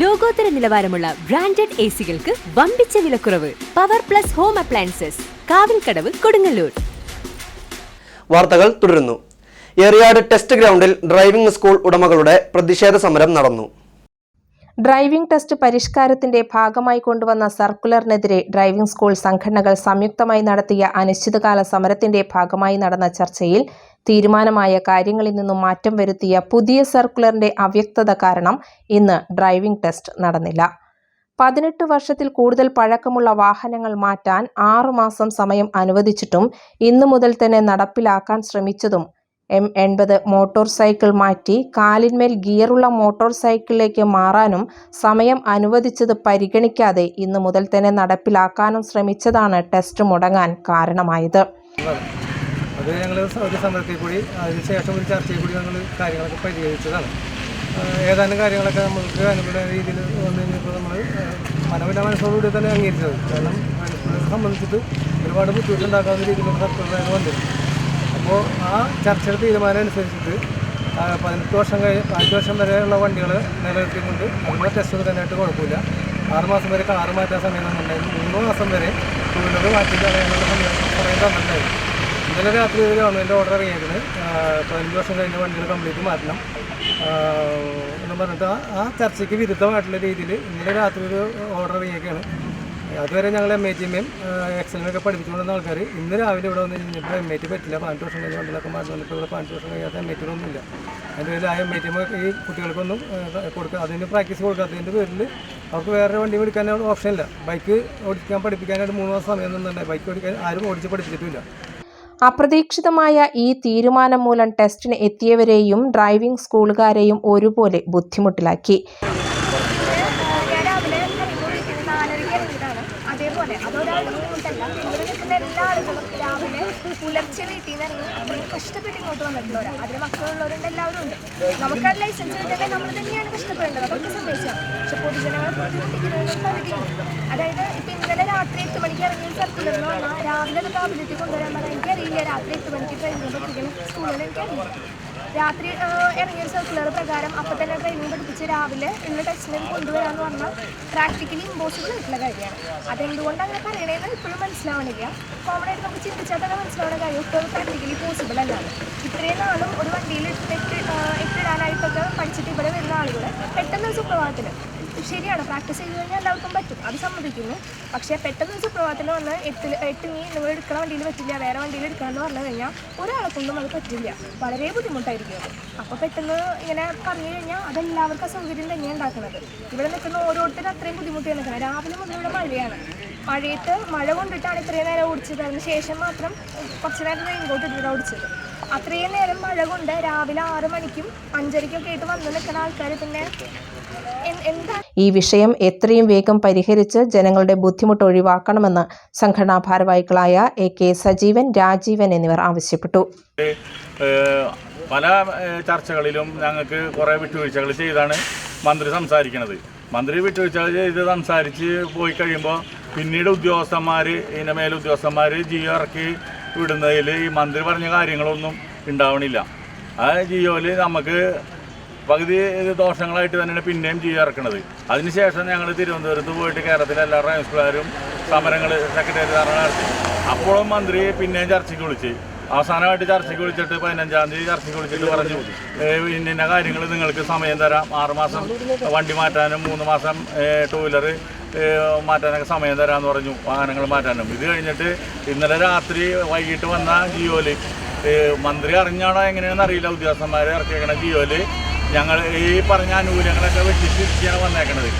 ലോകോത്തര നിലവാരമുള്ള branded A സികൾക്ക് വമ്പിച്ച വിലക്കുറവ്. Power plus home appliances Kavilkadavu Kodungallur. വാർത്തകൾ തുടരുന്നു. ഏറിയാട് ടെസ്റ്റ് ഗ്രൗണ്ടിൽ ഡ്രൈവിംഗ് സ്കൂൾ ഉടമകളുടെ പ്രതിഷേധ സമരം നടന്നു. ഡ്രൈവിംഗ് ടെസ്റ്റ് പരിഷ്കാരത്തിന്റെ ഭാഗമായി കൊണ്ടുവന്ന സർക്കുലറിനെതിരെ ഡ്രൈവിംഗ് സ്കൂൾ സംഘടനകൾ സംയുക്തമായി നടത്തിയ അനിശ്ചിതകാല സമരത്തിന്റെ ഭാഗമായി നടന്ന ചർച്ചയിൽ തീരുമാനമായ കാര്യങ്ങളിൽ നിന്നും മാറ്റം വരുത്തിയ പുതിയ സർക്കുലറിന്റെ അവ്യക്തത കാരണം ഇന്ന് ഡ്രൈവിംഗ് ടെസ്റ്റ് നടന്നില്ല. പതിനെട്ട് വർഷത്തിൽ കൂടുതൽ പഴക്കമുള്ള വാഹനങ്ങൾ മാറ്റാൻ ആറുമാസം സമയം അനുവദിച്ചിട്ടും ഇന്നു മുതൽ തന്നെ നടപ്പിലാക്കാൻ ശ്രമിച്ചതും എം എൺപത് മോട്ടോർ സൈക്കിൾ മാറ്റി കാലിന്മേൽ ഗിയറുള്ള മോട്ടോർ സൈക്കിളിലേക്ക് മാറാനും സമയം അനുവദിച്ചത് പരിഗണിക്കാതെ ഇന്നു മുതൽ തന്നെ നടപ്പിലാക്കാനും ശ്രമിച്ചതാണ് ടെസ്റ്റ് മുടങ്ങാൻ കാരണമായത്. അത് ഞങ്ങൾ ഒരു കൂടി അതിനുശേഷം ഒരു ചർച്ചയിൽ കൂടി ഞങ്ങൾ കാര്യങ്ങളൊക്കെ പരിഹരിച്ചതാണ്. ഏതാനും കാര്യങ്ങളൊക്കെ നമുക്ക് അനുകൂല രീതിയിൽ വന്നു കഴിഞ്ഞപ്പോൾ നമ്മൾ മനമില്ല മനസ്സോടുകൂടി തന്നെ അംഗീകരിച്ചത്. കാരണം സംബന്ധിച്ചിട്ട് ഒരുപാട് ബുദ്ധിമുട്ടുണ്ടാക്കാവുന്ന രീതിയിലുള്ള സർക്കാർ വന്നത് അപ്പോൾ ആ ചർച്ചയുടെ തീരുമാനം അനുസരിച്ചിട്ട് പതിനെട്ട് വർഷം കഴിഞ്ഞ് അഞ്ച് വർഷം വരെയുള്ള വണ്ടികൾ നിലനിർത്തിക്കൊണ്ട് അതിനുള്ള ടെസ്റ്റ് എടുക്കാനായിട്ട് കുഴപ്പമില്ല. ആറുമാസം വരെ കാറ് മാറ്റാൻ സമയം തന്നിട്ടുണ്ടായിരുന്നു മൂന്ന് മാസം വരെ ടൂ മാറ്റി കളയാനുള്ള സമയം സമയം തന്നിട്ടുണ്ടായിരുന്നു. ഇന്നലെ രാത്രി ഒരു ഗവൺമെന്റ് ഓർഡർ ഇറങ്ങിയിരുന്നത് പതിനഞ്ച് വർഷം കഴിഞ്ഞ വണ്ടികൾ കംപ്ലീറ്റ് മാറ്റണം. എന്ന് പറഞ്ഞിട്ട് ആ ചർച്ചയ്ക്ക് വിരുദ്ധമായിട്ടുള്ള രീതിയിൽ ഇന്നലെ രാത്രി ഒരു ഓർഡർ ഇറങ്ങിയേക്കാണ്. അതുവരെ ഞങ്ങൾ എം ഐ ടിയുമേയും എക്സലിനൊക്കെ പഠിപ്പിച്ചുകൊണ്ടിരുന്ന ആൾക്കാർ ഇന്ന് രാവിലെ ഇവിടെ വന്ന് ഇപ്പോൾ എം ഐ ടി പറ്റില്ല പതിനെട്ട് വർഷം കഴിഞ്ഞ് വണ്ടിലൊക്കെ മാറി വന്നപ്പോൾ ഇവിടെ പതിനെട്ട് വർഷം കഴിയാത്ത എം ഐ ടി ഒന്നുമില്ല അതിന്റെ പേരിൽ ആ എം ഐ ടി എം ഈ കുട്ടികൾക്കൊന്നും കൊടുക്കുക അതിന് പ്രാക്ടീസ് കൊടുക്കാത്തതിന്റെ പേരിൽ അവർക്ക് വേറെ വണ്ടി എടുക്കാൻ ഓപ്ഷൻ ഇല്ല. ബൈക്ക് ഓടിക്കാൻ പഠിപ്പിക്കാനായിട്ട് മൂന്ന് മാസം സമയം നിന്നുണ്ടായി ബൈക്ക് ഓടിക്കാൻ ആരും ഓടിച്ച് പഠിപ്പിച്ചിട്ടില്ല അപ്രതീക്ഷിതമായ ഈ തീരുമാനം മൂലം ടെസ്റ്റിന് എത്തിയവരെയും ഡ്രൈവിംഗ് സ്കൂളുകാരെയും ഒരുപോലെ ബുദ്ധിമുട്ടിലാക്കി. നാലരയ്ക്ക് ഇറങ്ങിയതാണ് അതേപോലെ അതൊരാളുടെ ബുദ്ധിമുട്ടല്ല ഇവിടെ നിൽക്കുന്ന എല്ലാ ആളുകളും രാവിലെ പുലർച്ചെ വീട്ടിൽ നിന്ന് ഇറങ്ങി അത്രയും കഷ്ടപ്പെട്ട് ഇങ്ങോട്ട് വന്നിട്ടുള്ളവരാണ് അതിന് മക്കളുള്ളവരുണ്ട് എല്ലാവരും ഉണ്ട്. നമുക്ക് ലൈസൻസ് കിട്ടണമെങ്കിൽ നമ്മൾ തന്നെയാണ് കഷ്ടപ്പെടേണ്ടത്. അതൊക്കെ സംഭവിച്ചാണ് പക്ഷെ പൊതുജനങ്ങളെ ബുദ്ധിമുട്ടിക്കുന്നതിന് പരിധിയുണ്ട് അതായത് ഇപ്പം ഇന്നലെ രാത്രി എട്ട് മണിക്ക് ഇറങ്ങിയ എന്ന് പറഞ്ഞാൽ രാവിലെ അത് കാബിലെത്തി കൊണ്ടുവരാൻ പറഞ്ഞാൽ എനിക്കറിയില്ല. രാത്രി എട്ട് മണിക്ക് ട്രെയിനിൽ പഠിപ്പിക്കണം സ്കൂളിൽ എനിക്കറിയില്ല. രാത്രി ഇറങ്ങിയ സർക്കുലർ പ്രകാരം അപ്പം തന്നെ ട്രെയിനിങ് പഠിപ്പിച്ച് രാവിലെ ഉള്ള ടെസ്റ്റിലേക്ക് കൊണ്ടുവരാന്ന് പറഞ്ഞാൽ പ്രാക്ടിക്കലി ഇമ്പോസിബിൾ ആയിട്ടുള്ള കാര്യമാണ്. അതെന്തുകൊണ്ട് അങ്ങനെ പറയണേന്ന് ഇപ്പോഴും മനസ്സിലാവണില്ല. കോമൺ ആയിട്ട് നമുക്ക് ചിന്തിച്ചാൽ തന്നെ മനസ്സിലാവുന്ന കാര്യം ഇപ്പോൾ പ്രാക്ടിക്കലി പോസിബിൾ അല്ലാതെ. ഇത്രയും നാളും ഒരു വണ്ടിയിൽ ഇട്ട് ആ, ഇട്ടിടാനായിട്ടൊക്കെ പഠിച്ചിട്ട് ഇവിടെ വരുന്ന ആളുകൾ പെട്ടെന്ന് സുപ്രഭാതത്തിൽ ശരിയാണ്. പ്രാക്ടീസ് ചെയ്ത് കഴിഞ്ഞാൽ എല്ലാവർക്കും പറ്റും. അത് സമ്മതിക്കുന്നു. പക്ഷേ പെട്ടെന്ന് സുപ്രഭാതത്തിൽ വന്ന് എട്ട് എട്ട് നീ നിങ്ങൾ എടുക്കുന്ന വണ്ടിയിൽ പറ്റില്ല വേറെ വണ്ടിയിൽ എടുക്കാമെന്ന് പറഞ്ഞു കഴിഞ്ഞാൽ ഒരാളെ കൊണ്ടും അത് പറ്റില്ല. വളരെ ബുദ്ധിമുട്ടായിരിക്കും അത്. അപ്പോൾ പെട്ടെന്ന് ഇങ്ങനെ പറഞ്ഞു കഴിഞ്ഞാൽ അതെല്ലാവർക്കും സൗകര്യം തന്നെയാണ് ഉണ്ടാക്കുന്നത്. ഇവിടെ നിൽക്കുന്ന ഓരോരുത്തരും അത്രയും ബുദ്ധിമുട്ടിയാണ്. നിൽക്കുന്നത് രാവിലെ മുതൽ ഇവിടെ മഴയാണ്. മഴയത്ത് മഴ കൊണ്ടിട്ടാണ് ഇത്രയും നേരം ഓടിച്ചത്. അതിന് ശേഷം മാത്രം കുറച്ച് നേരം റെയിൻകോട്ട് ഇട്ടിട്ടാണ് ഓടിച്ചത്. അത്രയും നേരം മഴ കൊണ്ട് രാവിലെ ആറ് മണിക്കും അഞ്ചരയ്ക്കൊക്കെ ആയിട്ട് വന്ന് നിൽക്കുന്ന ആൾക്കാർ പിന്നെ എന്താ ഈ വിഷയം എത്രയും വേഗം പരിഹരിച്ച് ജനങ്ങളുടെ ബുദ്ധിമുട്ട് ഒഴിവാക്കണമെന്ന് സംഘടനാ ഭാരവാഹികളായ എ കെ സജീവൻ രാജീവൻ എന്നിവർ ആവശ്യപ്പെട്ടു. പല ചർച്ചകളിലും ഞങ്ങൾക്ക് കുറേ വിട്ടുവീഴ്ചകൾ ചെയ്താണ് മന്ത്രി സംസാരിക്കുന്നത് മന്ത്രി വിട്ടുവീഴ്ചകൾ ചെയ്ത് സംസാരിച്ച് പോയി കഴിയുമ്പോൾ പിന്നീട് ഉദ്യോഗസ്ഥന്മാർ ഇതിന്റെ മേലെ ഉദ്യോഗസ്ഥന്മാർ ജിയോ ഇറക്കി വിടുന്നതിൽ ഈ മന്ത്രി പറഞ്ഞ കാര്യങ്ങളൊന്നും ഉണ്ടാവണില്ല. ആ ജിയോയിൽ നമുക്ക് പകുതി ദോഷങ്ങളായിട്ട് തന്നെയാണ് പിന്നെയും ജിയോ ഇറക്കുന്നത് അതിനുശേഷം ഞങ്ങൾ തിരുവനന്തപുരത്ത് പോയിട്ട് കേരളത്തിലെ എല്ലാ ഡ്രൈവിംഗ് സമരങ്ങൾ സെക്രട്ടറി ധാരണ നടത്തി. അപ്പോഴും മന്ത്രി പിന്നെയും ചർച്ചയ്ക്ക് വിളിച്ച് അവസാനമായിട്ട് ചർച്ചയ്ക്ക് വിളിച്ചിട്ട് പതിനഞ്ചാം തീയതി ചർച്ചയ്ക്ക് വിളിച്ചിട്ട് പറഞ്ഞു "ഏഹ് ഇന്ന ഇന്ന കാര്യങ്ങൾ നിങ്ങൾക്ക് സമയം തരാം. ആറുമാസം വണ്ടി മാറ്റാനും മൂന്ന് മാസം ടൂ വീലർ മാറ്റാനൊക്കെ സമയം തരാമെന്ന് പറഞ്ഞു വാഹനങ്ങൾ മാറ്റാനും. ഇത് കഴിഞ്ഞിട്ട് ഇന്നലെ രാത്രി വൈകിട്ട് വന്ന ജിയോയിൽ മന്ത്രി അറിഞ്ഞാണോ എങ്ങനെയാണെന്ന് അറിയില്ല. ഉദ്യോഗസ്ഥന്മാരെ ഇറക്കിയേക്കണ ജിയോയിൽ ഞങ്ങൾ ഈ പറഞ്ഞ ആനുകൂല്യങ്ങളൊക്കെ വെച്ചിട്ട് ഇരിക്കുകയാണ് വന്നേക്കണത്.